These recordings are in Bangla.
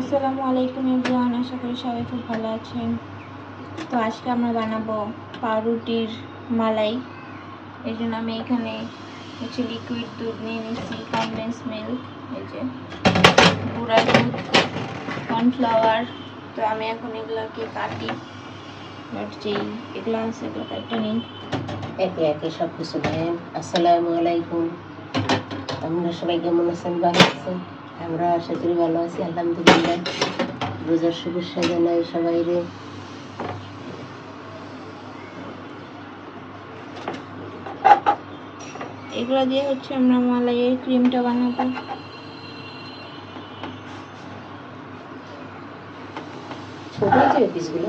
আসসালামু আলাইকুম এভরিওয়ান, আশা করি সবাই খুব ভালো আছেন। তো আজকে আমরা বানাবো পাউরুটির মালাই। এই জন্য আমি এখানে হচ্ছে লিকুইড দুধ নিয়ে নিচ্ছি কনডেন্স মিল্ক এই যে গুঁড়া দুধ কর্নফ্লাওয়ার তো আমি এখন এগুলোকে কাটি যেই এগুলো আছে এগুলো কাটতে নিই। একে একে সব কিছু দেন আসসালামু আলাইকুম। আমরা সবাই কেমন আছেন? ভালো আছেন? আমরা আশা করি ভালো আছি আলহামদুলিল্লাহ। রোজার শুভেচ্ছা জানাই সবাই রে এগুলো দিয়ে হচ্ছে আমরা মালাইয়ের ক্রিমটা বানাবো। ছোট হয়েছে পিসগুলো?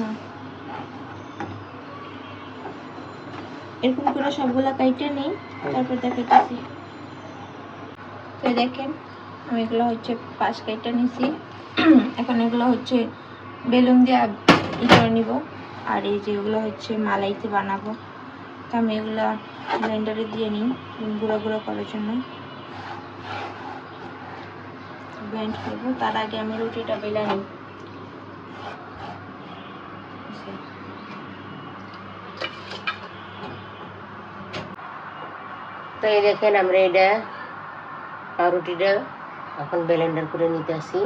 না। এরকম করে সবগুলা কাইটে নেই তারপর দেখাইতেছি। তো দেখেন আমি এগুলো হচ্ছে পাঁচ কাইটা নিছি। এখন এগুলো হচ্ছে বেলুন দিয়ে ই করে নিব। আর এই যেগুলো হচ্ছে মালাইতে বানাবো। তো আমি এগুলো ব্লেন্ডারে দিয়ে নিই, গুঁড়ো গুঁড়ো করার জন্য। ব্লেন্ড করব, তার আগে আমি রুটিটা বেলে নিই। তো এই দেখেন, আমরা এটা পাউরুটিটা এখন ব্লেন্ডার করে নিতে আসি।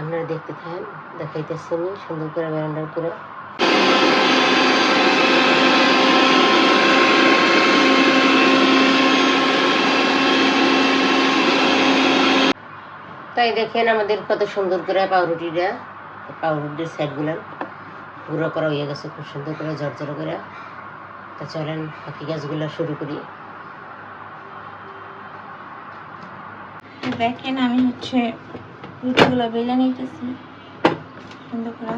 আপনারা দেখতে থাকেন, দেখাইতেছি আমি, সুন্দর করে ব্লেন্ডার করে। তাই দেখেন আমাদের কত সুন্দর করে পাউরুটিটা পাউরুটির সাইডগুলো পুরো করা হয়ে গেছে, খুব সুন্দর করে জর্জর করে। তা চলেন বাকি গাছগুলো শুরু করি। তো দেখেন আমি হচ্ছে রুটিগুলো বেলে নিতেছি। সুন্দর করে।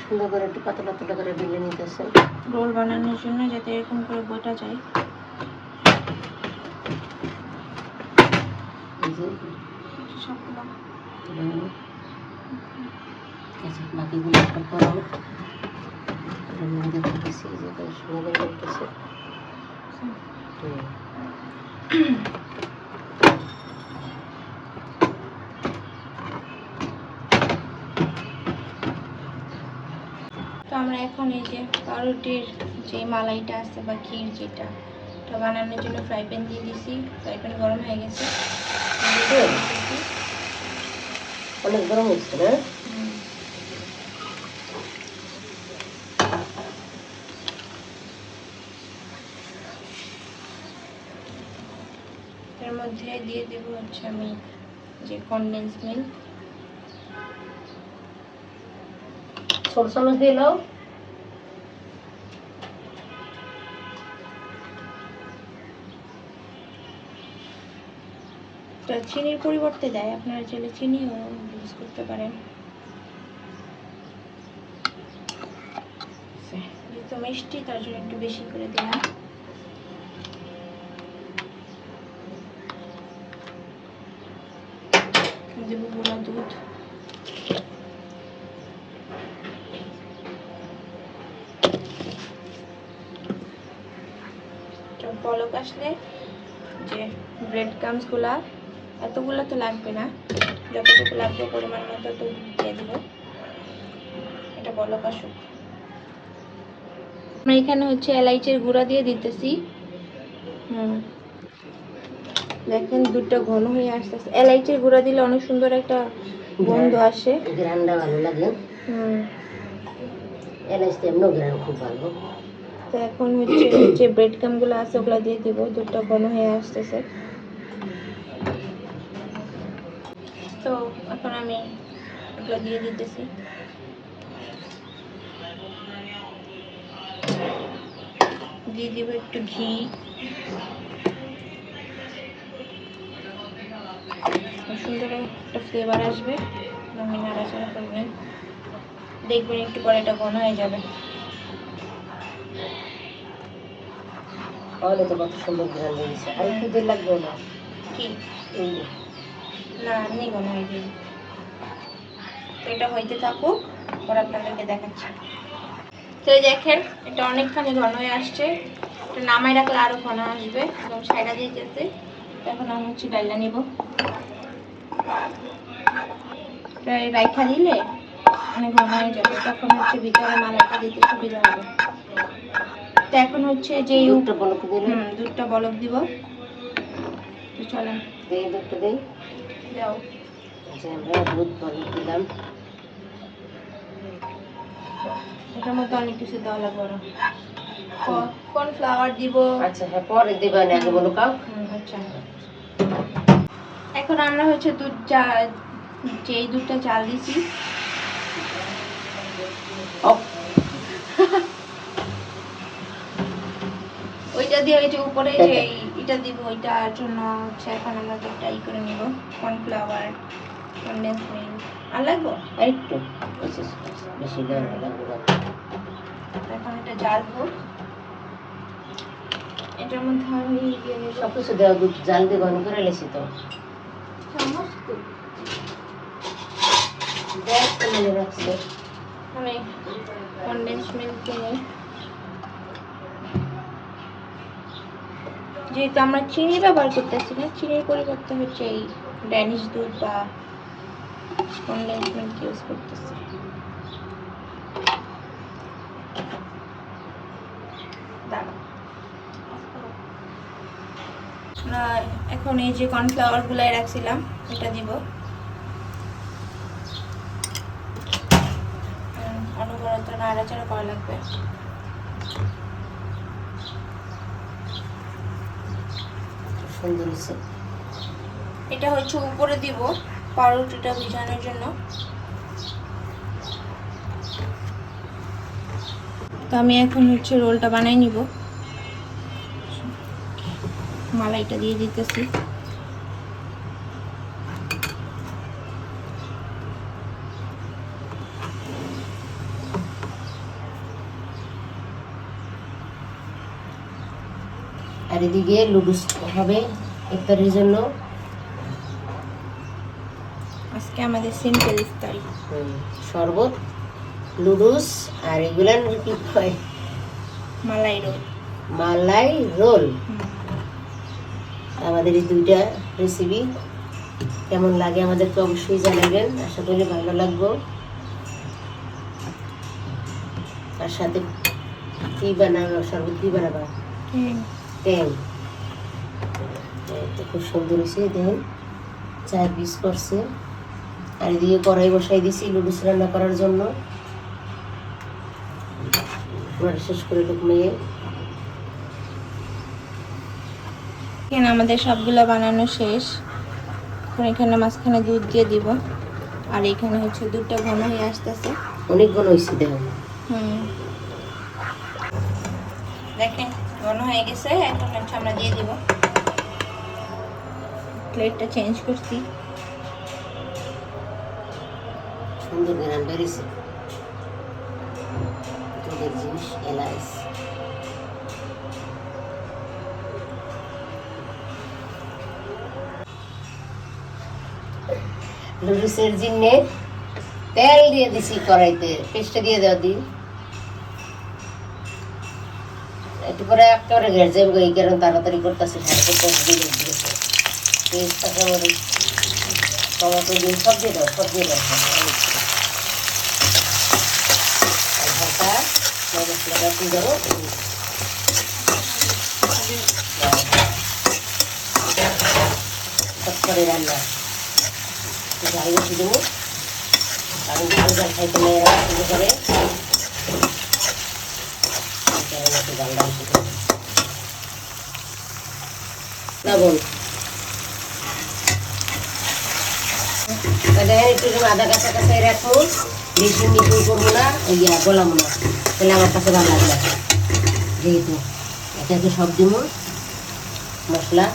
সুন্দর করে একটু পাতলা পাতলা করে বেলে নিতেছে। রোল বানানোর জন্য যাতে এরকম করে বোটা যায়। সবগুলো। আছে বাকিগুলো একটা করাও যে সুন্দর করে করতেছে হুম। তো আমরা এখন এই যে পাউরুটির যে মালাইটা আছে বা ক্ষীর যেটা, ওটা বানানোর জন্য ফ্রাই প্যান দিয়ে দিছি। ফ্রাই প্যান গরম হয়ে গেছে। অনেক গরম হচ্ছে, না হুম। এর মধ্যে দিয়ে দেব হচ্ছে আমি যে কনডেন্স মিল্ক ছোট চামচ দিয়ে নাও। চিনির পরিবর্তে দেয়, আপনারা চাইলে চিনিও ইউজ করতে পারেন। যেহেতু মিষ্টি, তার জন্য একটু বেশি করে দিলাম দেবো গুঁড়া দুধ তো পলক আসলে যে ব্রেড ক্রামসগুলা এতগুলো তো লাগবে না। যতটুকু লাগবে পরিমাণ মতো দুধ দিয়ে দেবো। এটা বলক আসুক আমরা এখানে হচ্ছে এলাইচের গুঁড়া দিয়ে দিতেছি। হুম। দেখেন দুধটা ঘন হয়ে আসতেছে। এলাইচের গুঁড়া দিলে অনেক সুন্দর একটা গন্ধ আসে। গ্রানটা ভালো লাগে। হুম। এলাচ এমনও গ্রান খুব ভালো। তো এখন হচ্ছে যে ব্রেড ক্রামগুলো আছে, ওগুলো দিয়ে দিব। দুধটা ঘন হয়ে আসতেছে। তো এখন আমি এগুলো দিয়ে দিতেছি। দিয়ে দিব একটু ঘি। সুন্দর একটা ফ্লেভার আসবে। আমি নাড়াচাড়া করবেন। দেখবেন একটু পরে এটা ঘন হয়ে যাবে। তাহলে তো কত সুন্দর গ্রান বেরিয়েছে আর একটু দেরি লাগবে না? কি? এই না ঘন হয়ে যাবে তো এটা হইতে থাকুক, পরে আপনাদেরকে দেখাচ্ছি। তো এই দেখেন, এটা অনেকখানি ঘন হয়ে আসছে। এটা নামাই রাখলে আরও ঘন আসবে এবং সাইডা দিয়ে যেতে। এখন আমি হচ্ছে ডাইলা নিব। রাইখা দিলে অনেক ঘন হয়ে যাবে। তখন হচ্ছে ভিতরে মালাটা দিতে সুবিধা হবে। তো এখন হচ্ছে যে দুধটা বলক দিলে হুম দুধটা বলক দিব। তো চলেন এই দুধটা দিই দাও। আচ্ছা আমরা দুধ বলক দিলাম। এটার মধ্যে অনেক কিছু দেওয়া লাগবে না কর্নফ্লাওয়ার দিব। আচ্ছা হ্যাঁ পরে দিবা না আগে বলো কাউ আচ্ছা। এখন আমরা হচ্ছে দুধ চা যেই দুধটা চাল দিছি। দিয়ে ওই যে উপরে যে এটা দিব ওইটার জন্য হচ্ছে এখন আমরা দুধটা ই করে নিব কর্নফ্লাওয়ার কনডেন্স মিল্ক আর লাগবো? একটু বেশি বেশি দেওয়া লাগবে এখন এটা জ্বালবো। এটার মধ্যে আমি সব কিছু দেওয়া দুধ জাল দিয়ে ঘন করে লেছি তো। সমস্ত? দেখ মনে রাখছে মানে কনডেন্স মিল্ক কিনে যেহেতু আমরা চিনি ব্যবহার করতেছি না, চিনির পরিবর্তে হচ্ছে এই ড্যানিশ দুধ বা মিল্ক ইউজ করতেছি। এখন এই যে কর্নফ্লাওয়ার গুলাই রাখছিলাম, এটা দিব। অনবরত নাড়াচাড়া করা লাগবে। সুন্দর হয়েছে। এটা হচ্ছে উপরে দিব পাউরুটিটা ভিজানোর জন্য। তো আমি এখন হচ্ছে রোলটা বানাই নিব। মালাইটা দিয়ে দিতেছি। আর এদিকে লুডুস হবে ইফতারের জন্য। আজকে আমাদের সিম্পল ইফতারি। শরবত লুডুস আর এগুলান কি হয়। মালাই রোল। মালাই রোল। আমাদের এই দুইটা রেসিপি কেমন লাগে আমাদেরকে অবশ্যই জানাবেন। আশা করি ভালো লাগবো। তার সাথে কি বানাবো শরবত কী বানাবা। ট্যাং তো খুব সুন্দর হয়েছে দেখেন। চার পিস করছে। আর এদিকে কড়াই বসাই দিছি লুডুস রান্না করার জন্য। শেষ করে টুক মেয়ে। এখানে আমাদের সবগুলো বানানো শেষ। এখন এখানে মাঝখানে দুধ দিয়ে দিব। আর এখানে হচ্ছে দুধটা ঘন হয়ে আসতেছে। অনেক ঘন হয়েছে দেখেন। হুম। দেখেন ঘন হয়ে গেছে, এখন হচ্ছে আমরা দিয়ে দিব। প্লেটটা চেঞ্জ করছি। সুন্দর গ্রাম বেরিয়েছে দুধের জিনিস লুডুসের তেল দিয়ে দিছি কড়াইতে। পেস্টটা দিয়ে দেওয়া দি। একটু পরে একেবারে ঘের যাবে, এই কারণ তাড়াতাড়ি করতেছে সাড়ে করতে দিলে দিয়েছে পেস্ট একেবারে টমেটো দিয়ে সব দিয়ে দাও, সব দিয়ে দাও। একটু করে রান্না। খাইতে মেয়েরা করে। যখন কাঁচা কাঁচাই রাখব বেশি মিশু করব তাহলে আমার কাছে ভালো লাগবে। যেহেতু এটাকে সব দিব মশলা।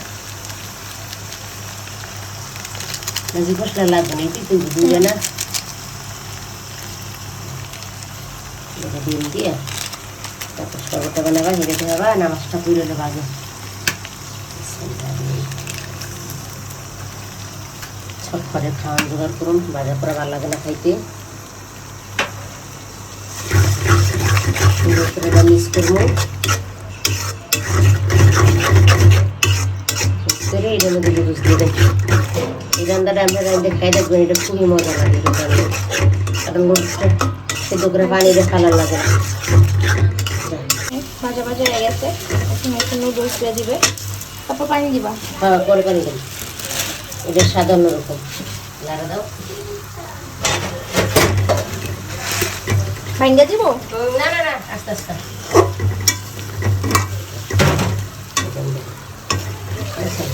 নাজি মশলা লাগবে না এটি তুই বুঝবে না। দিয়ে তারপর সরবটা বানাবা হেঁটে হবা নামাজটা পুরোলে বাজে ছটফটে খাওয়ান জোগাড় করুন বাজার করা ভালো লাগে না খাইতে। সুন্দর করে মিক্স করব করে এটার মধ্যে নুডলস দেবেন এই রান্নাটা আমরা রান্না খাই দেখবেন এটা খুবই মজা লাগে রান্না কারণ নুডলসটা সেদ্ধ করে পানি দিয়ে কালার লাগে না ভাজা ভাজা হয়ে গেছে। এখন একটু নুডলস দিয়ে দিবে। তারপর পানি দিবা। হ্যাঁ পরে পানি দেন এটা স্বাদ অন্যরকম। লাড়া দাও। ভাঙ্গা দিব? না না না। আস্তে আস্তে।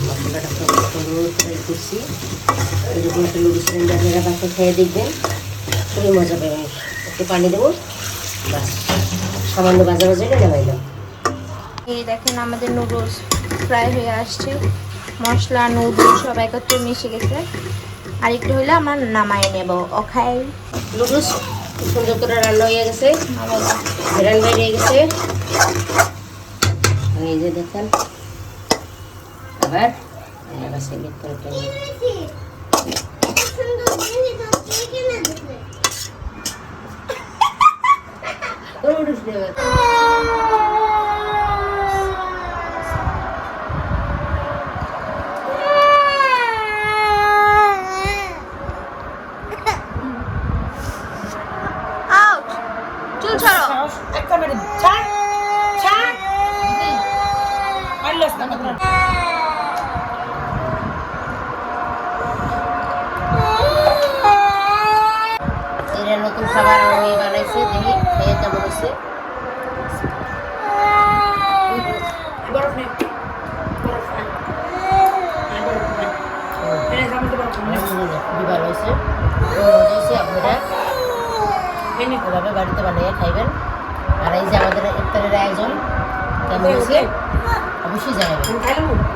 মশলাটা খুব সুন্দর করে করছি এরকম একটা লুডু সিলিন্ডার আপনারা বাসা খেয়ে দেখবেন। খুবই মজা পাবেন। একটু পানি দেবো। বাস। সামান্য বাজা বাজা হলে নামাইলাম এই দেখেন আমাদের নুডলস ফ্রাই হয়ে আসছে। মশলা নুডলস সব একত্রে মিশে গেছে। আর একটু হইলে আমার নামাই নেব অখাই খুব সুন্দর করে রান্না হয়ে গেছে। ভেরান বাইরে গেছে। এই যে দেখেন আবার আবার সিলেক্ট করে টেনে নুডলস দেবে আউট চুল ছাড়ো একটা মেরে ছাড় ছাড় মারলাস না কথা এরা নতুন খাবার আমি বানাইছে দেখি খেয়ে কেমন হয়েছে। হ্যাঁ, ভালো হয়েছে আপনারা এভাবে বাড়িতে বানিয়ে খাইবেন আর এই যে আমাদের ইফতারের আয়োজন কেমন হয়েছে? অবশ্যই জানাবেন।